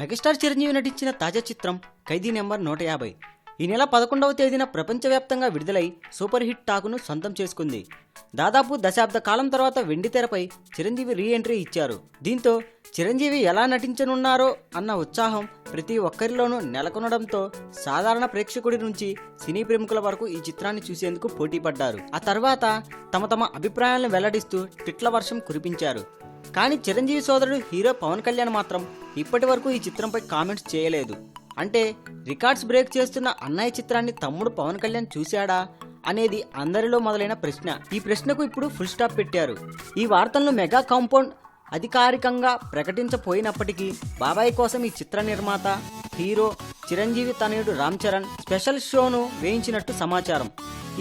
Megastar Chiranjeevi నటించిన తాజా చిత్రం ఖైదీ నెంబర్ నూట యాభై. ఈ నెల పదకొండవ తేదీన ప్రపంచవ్యాప్తంగా విడుదలై సూపర్ హిట్ టాకును సొంతం చేసుకుంది. దాదాపు దశాబ్ద కాలం తర్వాత వెండితెరపై చిరంజీవి రీ ఎంట్రీ ఇచ్చారు. దీంతో చిరంజీవి ఎలా నటించనున్నారో అన్న ఉత్సాహం ప్రతి ఒక్కరిలోనూ నెలకొనడంతో సాధారణ ప్రేక్షకుడి నుంచి సినీ ప్రముఖుల వరకు ఈ చిత్రాన్ని చూసేందుకు పోటీ పడ్డారు ఆ తర్వాత తమ తమ అభిప్రాయాలను వెల్లడిస్తూ ట్విట్ల వర్షం కురిపించారు. కానీ చిరంజీవి సోదరుడు హీరో పవన్ కళ్యాణ్ మాత్రం ఇప్పటి వరకు ఈ చిత్రంపై కామెంట్స్ చేయలేదు. అంటే రికార్డ్స్ బ్రేక్ చేస్తున్న అన్నయ్య చిత్రాన్ని తమ్ముడు పవన్ కళ్యాణ్ చూశాడా అనేది అందరిలో మొదలైన ప్రశ్న. ఈ ప్రశ్నకు ఇప్పుడు ఫుల్ స్టాప్ పెట్టారు. ఈ వార్తలను మెగా కాంపౌండ్ అధికారికంగా ప్రకటించపోయినప్పటికీ బాబాయ్ కోసం ఈ చిత్ర నిర్మాత హీరో చిరంజీవి తనయుడు రామ్ చరణ్ స్పెషల్ షోను వేయించినట్టు సమాచారం.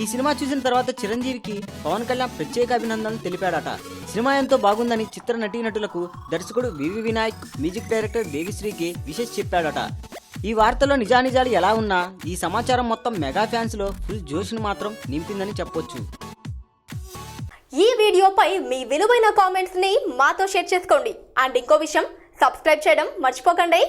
ఈ సినిమా చూసిన తర్వాత చిరంజీవికి పవన్ కళ్యాణ్ ప్రత్యేక అభినందనలు తెలిపాడట. సినిమా ఎంతో బాగుందని చిత్ర నటీనటులకు దర్శకుడు వివి వినాయక్ మ్యూజిక్ డైరెక్టర్ దేవిశ్రీకి విశేష్ చెప్పాడట. ఈ వార్తలో నిజానిజాలు ఎలా ఉన్నా ఈ సమాచారం మొత్తం మెగా ఫ్యాన్స్లో ఫుల్ జోష్ను మాత్రం నింపిందని చెప్పొచ్చు. ఈ వీడియోపై మీ విలువైన కామెంట్స్ని మాతో షేర్ చేసుకోండి. అండ్ ఇంకో విషయం సబ్స్క్రైబ్ చేయడం మర్చిపోకండి.